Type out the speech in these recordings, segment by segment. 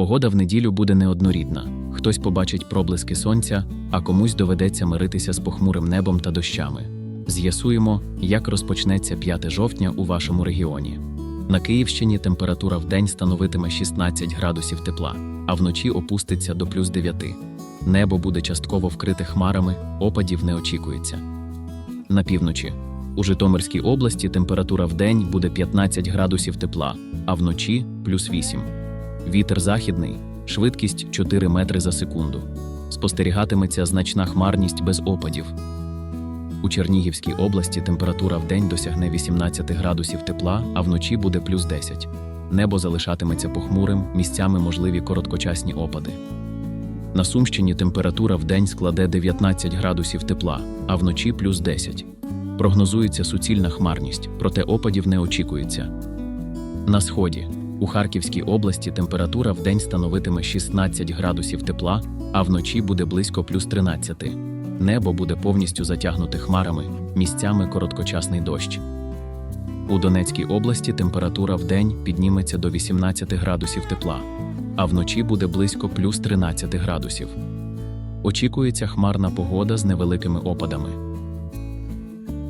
Погода в неділю буде неоднорідна. Хтось побачить проблиски сонця, а комусь доведеться миритися з похмурим небом та дощами. З'ясуємо, як розпочнеться 5 жовтня у вашому регіоні. На Київщині температура в день становитиме 16 градусів тепла, а вночі опуститься до плюс 9. Небо буде частково вкрите хмарами, опадів не очікується. На півночі. У Житомирській області температура в день буде 15 градусів тепла, а вночі плюс 8. Вітер західний, швидкість 4 метри за секунду. Спостерігатиметься значна хмарність без опадів. У Чернігівській області температура в день досягне 18 градусів тепла, а вночі буде плюс 10. Небо залишатиметься похмурим, місцями можливі короткочасні опади. На Сумщині температура в день складе 19 градусів тепла, а вночі плюс 10. Прогнозується суцільна хмарність, проте опадів не очікується. На сході у Харківській області температура в день становитиме 16 градусів тепла, а вночі буде близько плюс 13. Небо буде повністю затягнуте хмарами, місцями короткочасний дощ. У Донецькій області температура в день підніметься до 18 градусів тепла, а вночі буде близько плюс 13 градусів. Очікується хмарна погода з невеликими опадами.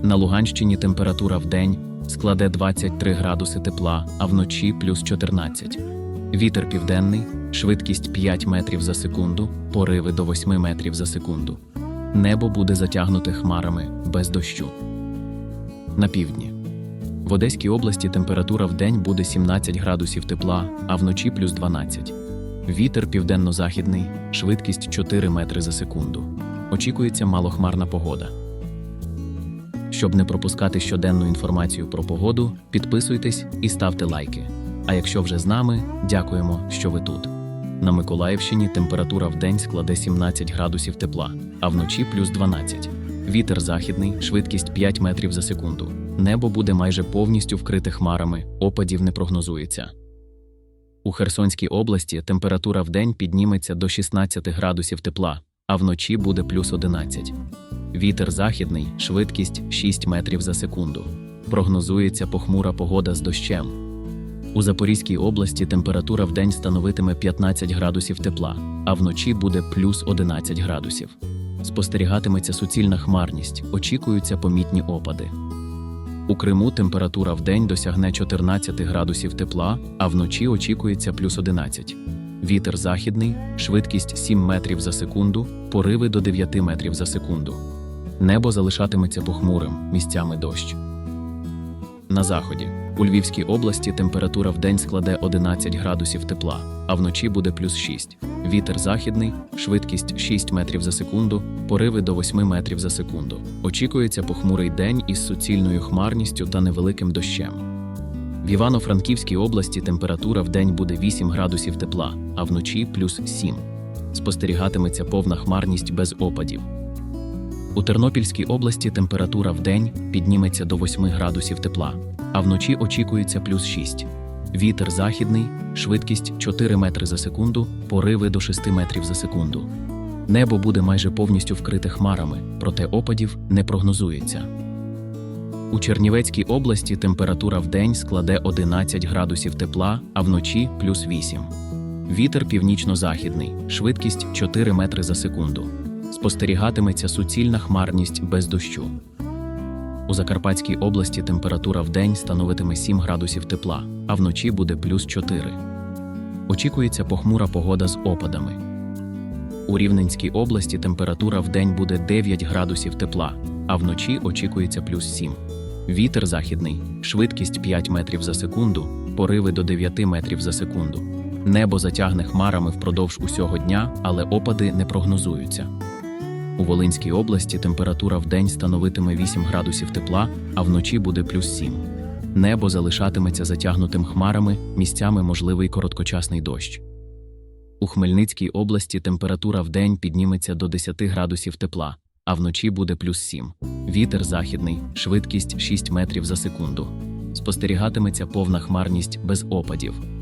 На Луганщині температура в день складе 23 градуси тепла, а вночі плюс 14. Вітер південний, швидкість 5 метрів за секунду, пориви до 8 метрів за секунду. Небо буде затягнуте хмарами без дощу. На півдні. В Одеській області температура в день буде 17 градусів тепла, а вночі плюс 12. Вітер південно-західний, швидкість 4 метри за секунду. Очікується малохмарна погода. Щоб не пропускати щоденну інформацію про погоду, підписуйтесь і ставте лайки. А якщо вже з нами, дякуємо, що ви тут. На Миколаївщині температура в день складе 17 градусів тепла, а вночі плюс 12. Вітер західний, швидкість 5 метрів за секунду. Небо буде майже повністю вкрите хмарами, опадів не прогнозується. У Херсонській області температура в день підніметься до 16 градусів тепла, а вночі буде плюс 11. Вітер західний, швидкість 6 метрів за секунду. Прогнозується похмура погода з дощем. У Запорізькій області температура в день становитиме 15 градусів тепла, а вночі буде плюс 11 градусів. Спостерігатиметься суцільна хмарність, очікуються помітні опади. У Криму температура в день досягне 14 градусів тепла, а вночі очікується плюс 11. Вітер західний, швидкість 7 метрів за секунду, пориви до 9 метрів за секунду. Небо залишатиметься похмурим, місцями дощ. На заході. У Львівській області температура в день складе 11 градусів тепла, а вночі буде плюс 6. Вітер західний, швидкість 6 метрів за секунду, пориви до 8 метрів за секунду. Очікується похмурий день із суцільною хмарністю та невеликим дощем. В Івано-Франківській області температура в день буде 8 градусів тепла, а вночі плюс 7. Спостерігатиметься повна хмарність без опадів. У Тернопільській області температура в день підніметься до 8 градусів тепла, а вночі очікується плюс 6. Вітер західний, швидкість 4 метри за секунду, пориви до 6 метрів за секунду. Небо буде майже повністю вкрите хмарами, проте опадів не прогнозується. У Чернівецькій області температура в день складе 11 градусів тепла, а вночі плюс 8. Вітер північно-західний, швидкість 4 метри за секунду. Спостерігатиметься суцільна хмарність без дощу. У Закарпатській області температура в день становитиме 7 градусів тепла, а вночі буде плюс 4. Очікується похмура погода з опадами. У Рівненській області температура в день буде 9 градусів тепла, а вночі очікується плюс 7. Вітер західний, швидкість 5 метрів за секунду, пориви до 9 метрів за секунду. Небо затягне хмарами впродовж усього дня, але опади не прогнозуються. У Волинській області температура в день становитиме 8 градусів тепла, а вночі буде плюс 7. Небо залишатиметься затягнутим хмарами, місцями можливий короткочасний дощ. У Хмельницькій області температура в день підніметься до 10 градусів тепла, а вночі буде плюс 7. Вітер західний, швидкість 6 метрів за секунду. Спостерігатиметься повна хмарність без опадів.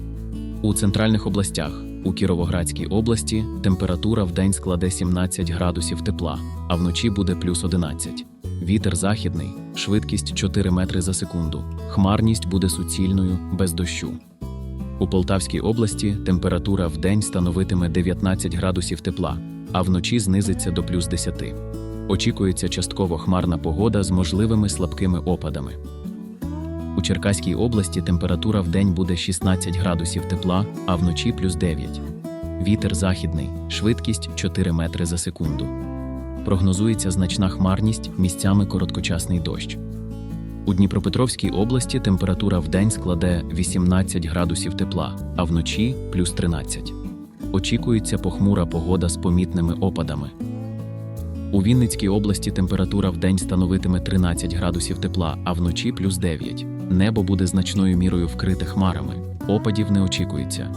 У центральних областях у Кіровоградській області температура в день складе 17 градусів тепла, а вночі буде плюс 11. Вітер західний, швидкість 4 метри за секунду. Хмарність буде суцільною без дощу. У Полтавській області температура в день становитиме 19 градусів тепла, а вночі знизиться до плюс 10. Очікується частково хмарна погода з можливими слабкими опадами. У Черкаській області температура в день буде 16 градусів тепла, а вночі плюс 9. Вітер західний, швидкість 4 метри за секунду. Прогнозується значна хмарність, місцями короткочасний дощ. У Дніпропетровській області температура в день складе 18 градусів тепла, а вночі плюс 13. Очікується похмура погода з помітними опадами. У Вінницькій області температура в день становитиме 13 градусів тепла, а вночі плюс 9. Небо буде значною мірою вкрите хмарами. Опадів не очікується.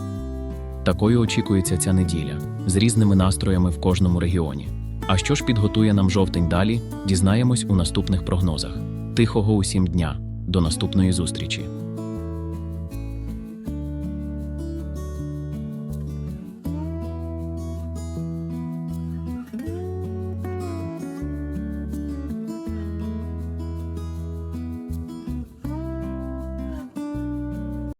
Такою очікується ця неділя з різними настроями в кожному регіоні. А що ж підготує нам жовтень далі, дізнаємось у наступних прогнозах. Тихого усім дня. До наступної зустрічі!